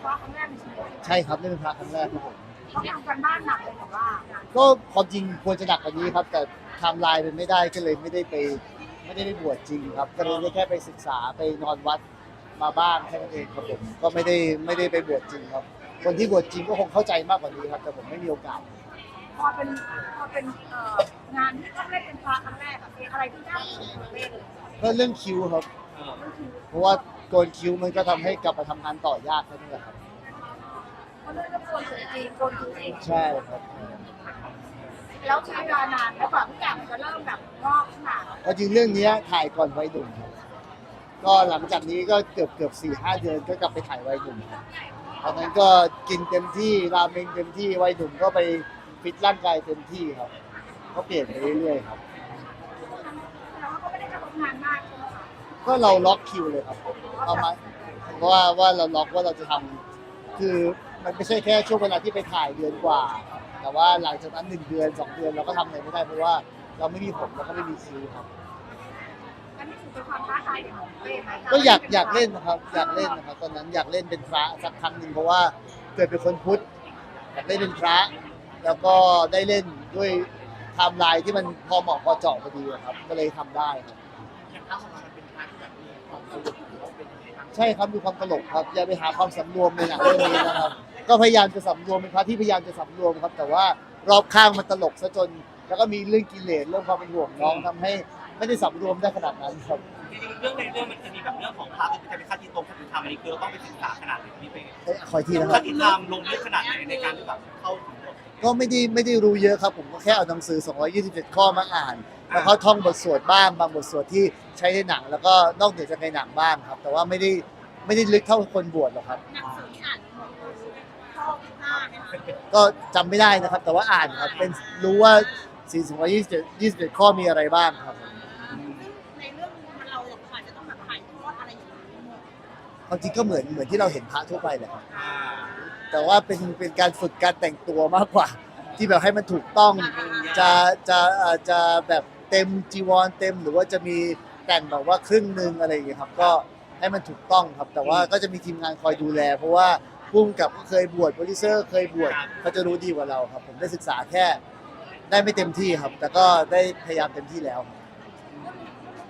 เป็นพระครั้งแรกในชีวิตใช่ครับนี่เป็นพระครั้งแรกครับผมต้องทำกันบ้านหนักเลยแต่ว่าก็ความจริงควรจะหนักกว่านี้ครับ แต่ไทำลายเป็นไม่ได้ก็เลยไม่ได้ไป ไม่ได้ไปบวชจริงครับ ก็เลยได้แค่ไปศึกษาไปนอนวัดมาบ้างแค่นั้นเองครับผมก็ไม่ได้ไม่ได้ไปบวชจริงครับ คนที่บวชจริงก็คงเข้าใจมากกว่านี้ครับ แต่ผมไม่มีโอกาส พอเป็นพอเป็นเอ่องานที่ต้องเล่นเป็นพระครั้งแรกอะมีอะไรที่ยากที่สุดของเล่นเลยก็เรื่องคิวครับก็คือเพราะว่า โกนคิวมันก็ทำให้กลับมาทำงานต่อยากแค่นั้นแหละครับ เพราะเรื่องก็ควรสวยจริงโกนจริงใช่ครับแล้วใช้เวลานานแล้วกว่าทุกอย่างมันจะเริ่มแบบงอกขึ้นมาก็จริงเรื่องเนี้ยถ่ายก่อนวัยหนุ่มครับก็หลังจากนี้ก็เกือบเกือบสี่ห้าเดือนก็กลับไปถ่ายวัยหนุ่มครับตอนนั้นก็กินเต็มที่ราเมงเต็มที่วัยหนุ่มก็ไปฟิตร่างกายเต็มที่ครับก็เปลี่ยนไปเรื่อยๆครับ แล้วก็ไม่ได้กระทบงานมากใช่ไหมคะ ก็เราล็อกคิวเลยครับเอามาเพราะว่าว่าเราล็อกว่าเราจะทำคือมันไม่ใช่แค่ช่วงเวลาที่ไปถ่ายเดือนกว่า แต่ว่าหลังจากนั้นหนึ่งเดือนสองเดือนเราก็ทำอะไรไม่ได้เพราะว่าเราไม่มีผมเราก็ไม่มีคิวครับ อันนี้ถือเป็นความท้าทายของเล่นไหมคะก็อยากอยากเล่นนะครับอยากเล่นนะครับตอนนั้นอยากเล่นเป็นพระสักครั้งหนึ่งเพราะว่าเกิดเป็นคนพุทธอยากเล่นเป็นพระ แล้วก็ได้เล่นด้วยไทม์ไลน์ที่มันพอเหมาะพอเจาะพอดีอะครับ ก็เลยทำได้ครับ อย่างพระของเรามันเป็นพระที่แบบมีความสนุกหรือว่าเป็นยังไงบ้างใช่ครับมีความตลกครับอย่าไปหาความสำรวมในหนังเรื่องนี้นะครับ ก็พยายามจะสำรวมเป็นพระที่พยายามจะสำรวมครับ แต่ว่ารอบข้างมันตลกซะจน แล้วก็มีเรื่องกิเลสเรื่องความเป็นห่วงน้องทำให้ไม่ได้สำรวมได้ขนาดนั้นครับ จริงๆเรื่องในเรื่องมันจะมีแบบเรื่องของพระที่จะเป็นคติตรงคติธรรมอันนี้คือเราต้องไปศึกษาขนาดไหนนี่เป็นเอ้ยขออีกทีนะคครับติธรรมลงลึกขนาดไหนในการที่แบบเข้าถึงบท ก็ไม่ได้ไม่ได้รู้เยอะครับ ผมก็แค่เอาหนังสือ 227 ข้อมาอ่าน แล้วเขาท่องบทสวดบ้างบางบทสวดที่ใช้ในหนัง แล้วก็นอกเหนือจากในหนังบ้างครับ แต่ว่าไม่ได้ไม่ได้ลึกเท่าคนบวชหรอกครับ หนังสือที่อ่านหมดเลยชอบหน้าไหมคะก็จำไม่ได้นะครับ แต่ว่าอ่านครับเป็นรู้ว่า4 2 27 ข้อมีอะไรบ้างครับในเรื่องมันเราอาจจะต้องแบบถ่ายทอดอะไรอย่างนี้หมด ความจริงก็เหมือนเหมือนที่เราเห็นพระทั่วไปแหละครับ อ่า แต่ว่าเป็นเป็นการฝึกการแต่งตัวมากกว่า ที่แบบให้มันถูกต้องจะจะเอ่อจะแบบเต็มจีวรเต็ม หรือว่าจะมีแต่งแบบว่าครึ่งหนึ่งอะไรอย่างเงี้ยครับ ก็ให้มันถูกต้องครับ แต่ว่าก็จะมีทีมงานคอยดูแล เพราะว่าพุ่มกับก็เคยบวชโปรดิวเซอร์เคยบวชเขาจะรู้ดีกว่าเราครับ ผมได้ศึกษาแค่ ได้ไม่เต็มที่ครับ แต่ก็ได้พยายามเต็มที่แล้วครับ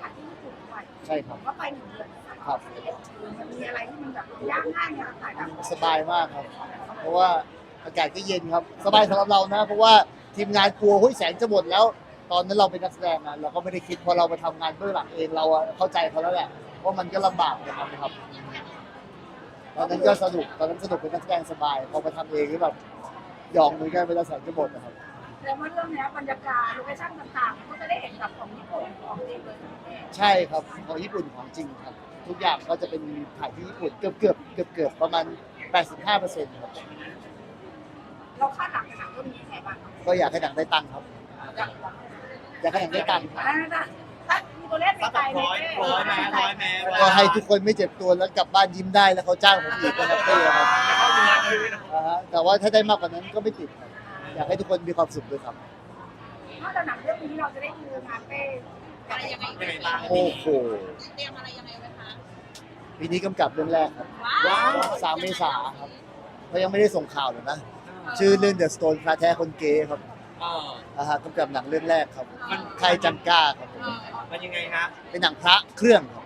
ถ่ายที่ญี่ปุ่นด้วยใช่ครับ ก็ไปหนึ่งเดือน ครับมันมีอะไรที่มันแบบยากง่ายเนี่ยถ่ายแบบสบายมากครับ เพราะว่าอากาศก็เย็นครับ สบายสำหรับเรานะ เพราะว่าทีมงานกลัวหุ้ยแสงจะหมดแล้ว ตอนนั้นเราเป็นนักแสดงนะเราก็ไม่ได้คิดพอเรามาทำงานเบื้องหลังเองเราอะเข้าใจเขาแล้วแหละว่ามันก็ลำบากนะครับนะครับตอนนั้นก็สนุกตอนนั้นสนุกเป็นนักแสดงสบายพอมาทำเองก็แบบหยองเหมือนกันเวลาแสงจะหมดนะครับ แล้วว่าเรื่องเนี้ยบรรยากาศโลเคชั่นต่างๆก็จะได้เห็นแบบของญี่ปุ่นของจริงเลยใช่ครับของญี่ปุ่นของจริงครับ ทุกอย่างก็จะเป็นถ่ายที่ญี่ปุ่นเกือบเกือบเกือบเกือบประมาณ 85%ครับเราคาดหวังกับหนังเรื่องนี้ยังไงบ้างครับก็อยากให้หนังได้ตังค์ครับ อยากอยากให้หนังได้ตังค์ครับอ่านะถ้ามีตัวเลขในสักใจแบบไหมร้อยร้อยแม้ร้อยแม้ก็ให้ทุกคนไม่เจ็บตัวแล้วกลับบ้านยิ้มได้แล้วเขาจ้างผมอีกก็แฮปปี้ครับอ่าฮะแต่ว่าถ้าได้มากกว่านั้นก็ไม่ติดครับอยากให้ทุกคนมีความสุขด้วยครับ นอกจากหนังเรื่องนี้เราจะได้ดูงานเป้อะไรยังไงยังไงบ้างโอ้โห เตรียมอะไรยังไงไว้คะ ปีนี้กำกับเรื่องแรกครับว้าวสามเมษาครับเขายังไม่ได้ส่งข่าวเลยนะ ชื่อเรื่อง The Stone พระแท้คนเกย์ครับเอออ่าฮะกำกับหนังเรื่องแรกครับไทยจังก้าครับผมมันยังไงฮะเป็นหนังพระเครื่องครับ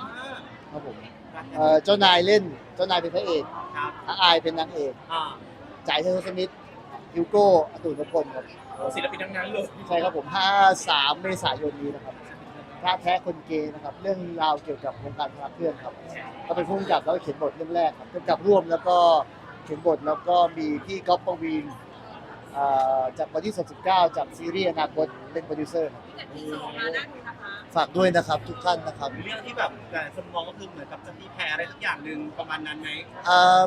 อ่าครับผมเอ่อเจ้านายเล่นเจ้านายเป็นพระเอกครับอาอายเป็นนางเอกอ่าจ่ายเทอร์สมิธฮิวโก้อตุลพลครับ ศิลปินทั้งนั้นเลยใช่ครับผม 53 เมษายนนี้นะครับ พระแท้คนเกย์นะครับ เรื่องราวเกี่ยวกับวงการพระเครื่องครับก็เป็นผู้กำกับแล้วก็เขียนบทเรื่องแรกครับกำกับร่วมแล้วก็เขียนบทแล้วก็มีพี่ก๊อฟปวีนเอ่อจากวันที่ 39 จากซีรีส์อนาคตเป็นโปรดิวเซอร์ครับที่สองมาได้ดูนะคะฝากด้วยนะครับทุกท่านนะครับ เรื่องที่แบบแต่สมองก็คือเหมือนกับจะมีแพ้อะไรสักอย่างหนึ่งประมาณนั้นไหมเอ่อ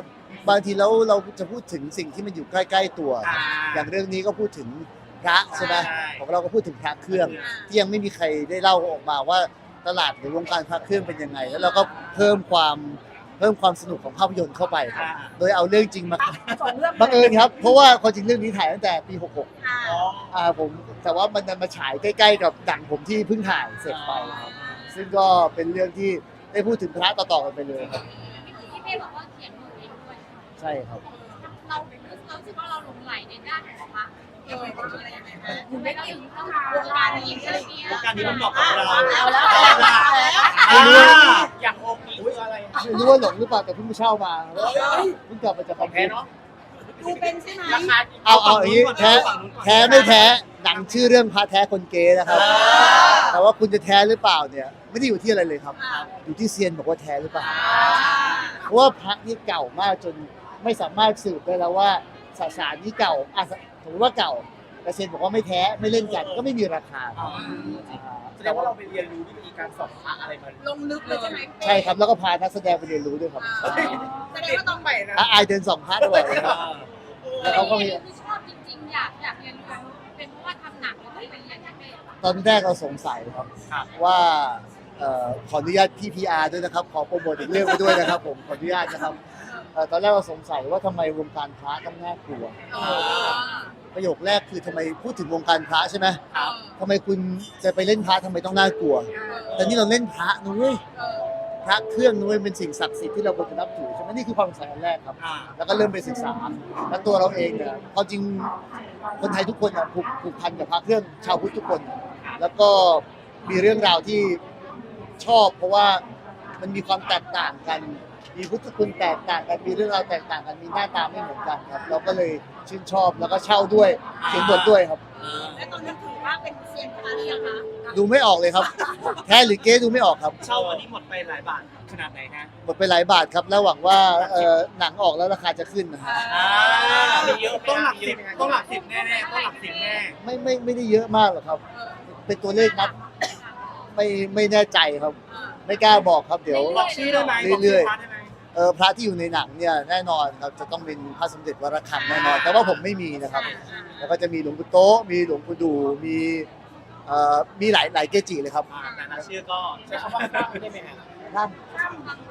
บางทีแล้วเราจะพูดถึงสิ่งที่มันอยู่ใกล้ ๆ ตัว อ่า อย่างเรื่องนี้ก็พูดถึง พระใช่ไหมใช่ของเราก็พูดถึงพระเครื่อง ที่ยังไม่มีใครได้เล่าออกมาว่าตลาดหรือวงการพระเครื่องเป็นยังไง แล้วเราก็เพิ่มความเพิ่มความสนุกของภาพยนตร์เข้าไปครับอ่าโดยเอาเรื่องจริงมาสองเรื่องบังเอิญครับ เพราะว่าความจริงเรื่องนี้ถ่ายตั้งแต่ปี 66อ่าอ๋ออ่าผมแต่ว่ามันดันมาฉายใกล้ ๆ กับดังผมที่เพิ่งถ่ายเสร็จไปครับซึ่งก็เป็นเรื่องที่ได้พูดถึงพระต่อๆกันไปเลยครับพี่เป้บอกว่าเขียนบทเองด้วยใช่ครับเราเรารู้สึกว่าเราหลงไหลในด้านของพระ เอออะไรยังไงนะไม่ต้องถึงเข้ามาวงการนี้อะไรเงี้ยวงการนี้มันเหมาะกับเราเอาแล้วเอาละไม่รู้อย่างองค์นี้คืออะไรไม่รู้ว่าหลงหรือเปล่าแต่เพิ่งไปเช่ามาเพิ่งกลับมาจากคอนเทนต์ดูเป็นใช่ไหมราคาเอาเอาอย่างนี้แท้แท้ไม่แท้หนังชื่อเรื่องพระแท้คนเกย์นะครับ แต่ว่าคุณจะแท้หรือเปล่าเนี่ย ไม่ได้อยู่ที่อะไรเลยครับ อยู่ที่เซียนบอกว่าแท้หรือเปล่า เพราะว่าพระนี่เก่ามากจนไม่สามารถสืบได้แล้วว่าสสารนี้เก่าอะ สมมติว่าเก่าแต่เซียนบอกว่าไม่แท้ไม่เล่นกันก็ไม่มีราคาครับแสดงว่าเราไปเรียนรู้วิธีการสอบพระอะไรมาลงลึกเลยใช่ไหมใช่ครับแล้วก็พานักแสดงไปเรียนรู้ด้วยครับแสดงว่าต้องไปนะอะอายเดินสองพาร์ทตลอดเลยครับแล้วเขาก็มี คือชอบจริงๆ อยากอยากเรียนรู้เป็นเพราะว่าทำหนังแล้วก็ไปเรียนที่เมย์ตอนแรกเราสงสัยครับครับว่าเอ่อขออนุญาตพี่พีอาร์ด้วยนะครับ ขอโปรโมทอีกเรื่องไปด้วยนะครับ ผมขออนุญาตนะครับ เอ่อตอนแรกเราสงสัยว่าทำไมวงการพระต้องน่ากลัว ประโยคแรกคือทำไมพูดถึงวงการพระใช่ไหมครับทำไมคุณจะไปเล่นพระทำไมต้องน่ากลัว แต่นี่เราเล่นพระนุ้ยพระเครื่องนุ้ยเป็นสิ่งศักดิ์สิทธิ์ที่เราควรจะนับถือใช่ไหมนี่คือความสงสัยอันแรกครับอ่าแล้วก็เริ่มไปศึกษา แล้วตัวเราเองเนี่ยความจริงคนไทยทุกคนอะผูกผูกพันกับพระเครื่องชาวพุทธทุกคน แล้วก็มีเรื่องราวที่ชอบ เพราะว่ามันมีความแตกต่างกัน มีพุทธคุณแตกต่างกัน มีเรื่องราวแตกต่างกัน มีหน้าตาไม่เหมือนกันครับ เราก็เลยชื่นชอบแล้วก็เช่าด้วยเขียนบทด้วยครับ แล้วตอนนั้นถือว่าเป็นเซียนพระหรือยังคะดูไม่ออกเลยครับ แท้หรือเก๊ดูไม่ออกครับ เช่าวันนี้หมดไปหลายบาทขนาดไหนฮะหมดไปหลายบาทครับ แล้วหวังว่าเอ่อหนังออกแล้วราคาจะขึ้นนะฮะอ่ามีเยอะต้องหลักสิบต้องหลักสิบแน่ๆต้องหลักสิบแน่ไม่ไม่ไม่ได้เยอะมากหรอกครับ เป็นตัวเลขนับไม่ไม่แน่ใจครับ ไม่กล้าบอกครับเดี๋ยว บอกชื่อได้ไหมบอกเรื่ชื่อยอๆพระได้ไหม เออพระที่อยู่ในหนังเนี่ยแน่นอนครับจะต้องเป็นพระสมเด็จวรคังแน่นอน แต่ว่าผมไม่มีนะครับ แล้วก็จะมีหลวงปู่โตะมีหลวงปู่ดูมีเอ่อมีหลายหลายเกจิเลยครับอ่าแต่ละชื่อก็ใช้คำว่าพระได้ไหมฮะพรั่น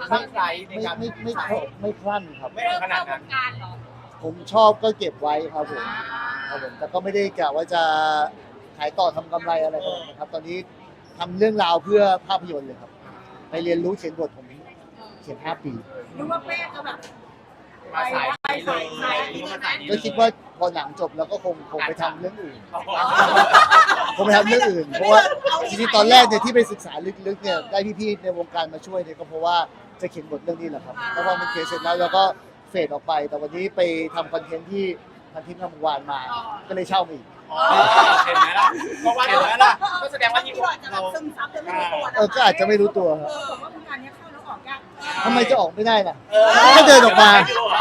ไม่ไกลในไม่การไม่ไม่ไม่ไม่พรั่นครับ ไม่เริ่มขนาเข้าดวนั้นงการเหรอผมชอบก็เก็บไว้ครับผมครับผมแต่ก็ไม่ได้กะว่าจะขายต่อทำกำไรอะไรขนาดนั้นครับ ตอนนี้ทำเรื่องราวเพื่อภาพยนตร์เลยครับ ไปเรียนรู้เขียนบทผม เขียนห้าปี รู้ว่าแม่จะแบบมาสายนี้เลยมาสายนี้ก็คิดว่าพอหนังจบแล้วก็คงคงไปทำเรื่องอื่นอ๋อคงไปทำเรื่องอื่น เพราะว่าจริงๆตอนแรกเนี่ยที่ไปศึกษาลึกๆเนี่ยได้พี่ๆในวงการมาช่วยเนี่ยก็เพราะว่าจะเขียนบทเรื่องนี้แหละครับแล้วพอมันเขียนเสร็จแล้วเราก็เฟดออกไป แต่วันนี้ไปทำคอนเทนต์ที่พันทิพย์งามวงวานมา ก็เลยเช่ามาอีก อ๋อเห็นไหมล่ะก็ว่าเห็นไหมล่ะก็แสดงว่าที่ที่เราจะแบเราบซึมซับจะไม่รู้ตัวนะเออก็อาจจะไม่รู้ตัวคเอรับอผมว่าวงการเนี้ยเข้า แล้วออกยากทำไมจะออกไม่ได้ล่ะเออก็เดินออกมา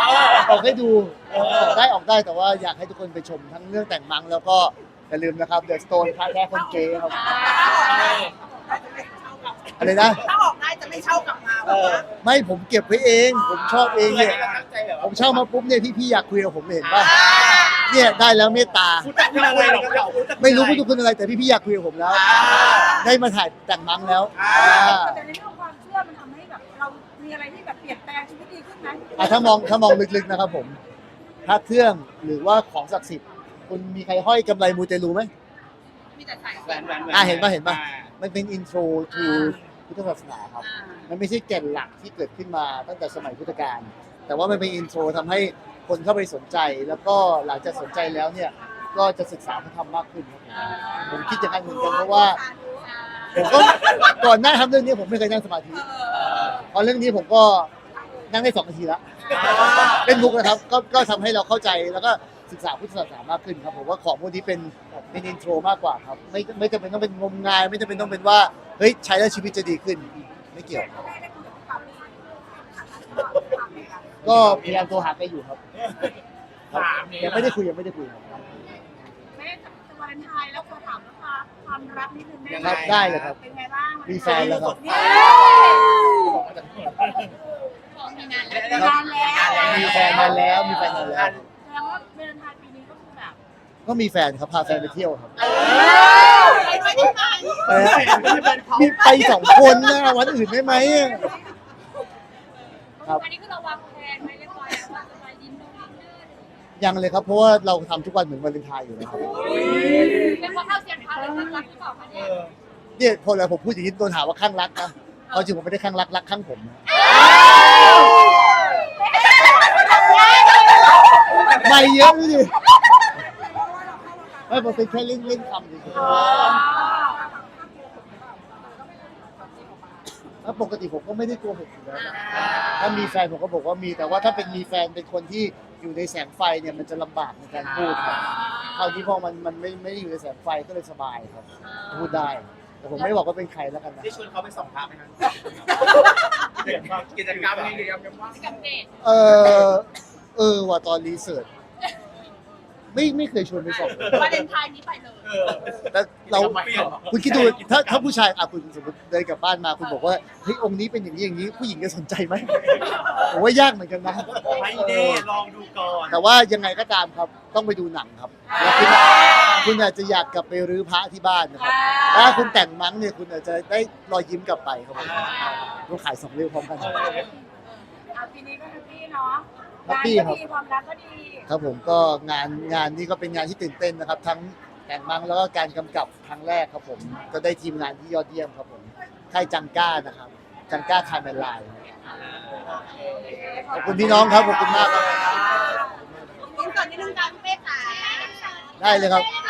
เอออกให้ดูออกได้ออกได้แต่ว่าอยากให้ทุกคนไปชมทั้งเรื่องแต่งมังแล้วก็อย่าลืมนะครับเดอะสโตนพระแท้คนเก๋ครับอะไรนะ ถ้าออกได้จะไม่เช่ากลับมาเออไม่ผมเก็บไว้เอง ผมชอบเองเอเนี่ยตั้งใจเหรอผมเช่ามาปุ๊บเนี่ยพี่ๆอยากคุยกับผมเห็นป่ะเนี่ยได้แล้วเมตตาพูดแต่คุณอะไรหรอกไม่รู้ว่าทุกคนอะไรแต่พี่ๆอยากคุยกับผมแล้ว ได้มาถ่ายแต่งมังแล้วอ่าอ่าแต่ในเรื่อง อะถ้ามองถ้ามองลึกๆนะครับผมพระเครื่องหรือว่าของศักดิ์สิทธิ์คุณมีใครห้อยกำไรมูเตลูไหม มีแต่ใส่แหวนแหวนแหวนอะเห็นป่ะเห็นป่ะ มันเป็นอินโทรทูพุทธศาสนาครับมันไม่ใช่แก่นหลักที่เกิดขึ้นมาตั้งแต่สมัยพุทธกาล แต่ว่ามันเป็นอินโทรทำให้คนเข้าไปสนใจ แล้วก็หลังจากสนใจแล้วเนี่ย ก็จะศึกษาพระธรรมมากขึ้นครับผมผมคิดอย่างนั้นเหมือนกันเพราะว่าผมก็ก่อนหน้าทำเรื่องนี้ผมไม่เคยนั่งสมาธิพอเรื่องนี้ผมก็ นั่งได้สองนาทีละเล่นมุกนะครับก็ก็ทำให้เราเข้าใจแล้วก็ศึกษาพุทธศาสนามากขึ้นครับผมว่าของพวกนี้เป็นเป็นอินโทรมากกว่าครับ ไม่ไม่จำเป็นต้องเป็นงมงาย ไม่จำเป็นต้องเป็นว่าเฮ้ยใช้แล้วชีวิตจะดีขึ้นไม่เกี่ยวก็พยายามโทรหาแกอยู่ครับครับถามเนี่ยยังไม่ได้คุยยังไม่ได้คุยครับแม่จะวาเลนไทน์แล้วขอถามนะคะความรักนิดนึงได้ไหมครับได้เลยครับ เป็นไงบ้างมีแฟนแล้วครับเนี่ยของ มีงานแล้วนานแล้วมีแฟนมาแล้วมีแฟนมาแล้ว แสดงว่าวาเลนไทน์ปีนี้ก็คือแบบก็มีแฟนครับพาแฟนไปเที่ยวครับไปไม่ได้ไหมไปมีไปสองคนนะวันอื่นได้ไหม ครับ อันนี้คือเราวางแผนไว้เรียบร้อยแล้วว่าจะไปดินโนดินเนอร์ยังเลยครับเพราะว่าเราทำทุกวันเหมือนวันเลนไทน์อยู่นะครับเป็นเพราะเข้าเสียงพระเลยข้างรักหรือเปล่าคะเนี่ยเนี่ยพอเราผมพูดอย่างนี้โดนหาว่าข้างรักนะ เอาจริงผมไม่ได้ข้างรักรักข้างผมนะเเยอะดูดิไม่ผมเป็นแค่เล่นเล่นคำเฉยอ๋อๆแล้วปกติผมก็ไม่ได้โกหกอยู่แล้วนะถ้ามีแฟนผมก็บอกว่ามี แต่ว่าถ้าเป็นมีแฟนเป็นคนที่อยู่ในแสงไฟเนี่ยมันจะลำบากในการพูดครับคราวนี้พอมันมันไม่ไม่ได้อยู่ในแสงไฟก็เลยสบายครับ พูดได้ แต่ผมไม่บอกว่าเป็นใครแล้วกันนะ ได้ชวนเขาไปส่องพระไหมครับกิจกรรมนี้กิจกรรมยังว่าง กับเดท เออเออว่าตอนรีเสิร์ช ไม่ไม่เคยชวนไปสอบเลยวาเลนไทน์นี้ไปเลยเออ แต่เราเปลี่ยนคุณคิดดูถ้าถ้าผู้ชายอะคุณสมมติเดินกลับบ้านมาคุณบอกว่าเฮ้ยองค์นี้เป็นอย่างนี้อย่างนี้ผู้หญิงจะสนใจไหมผมว่ายากเหมือนกันนะไม่แน่ลองดูก่อนแต่ว่ายังไงก็ตามครับต้องไปดูหนังครับแล้วคุณคุณอาจจะอยากกลับไปรื้อพระที่บ้านนะครับถ้าคุณแต่งมั้งเนี่ยคุณอาจจะได้รอยยิ้มกลับไปครับผมต้องขายสองเรื่องพร้อมกัน เอออะปีนี้ก็แฮปปี้เนาะ แฮปปี้งานครัก็บดีความรักก็ดีครับผมก็งานงานนี้ก็เป็นงานที่ตื่นเต้นนะครับ ทั้งแต่งมังแล้วก็การกำกับครั้งแรกครับผม ก็ได้ทีมงานที่ยอดเยี่ยมครับผมค่ายจังก้านะครับ จังก้าคาร์เมลไลน์ขอบคุณพี่น้องครับขอบคุณมากครับอินเสิร์ตนิดนึงจ้าพี่เป้ขาได้เลยครับเ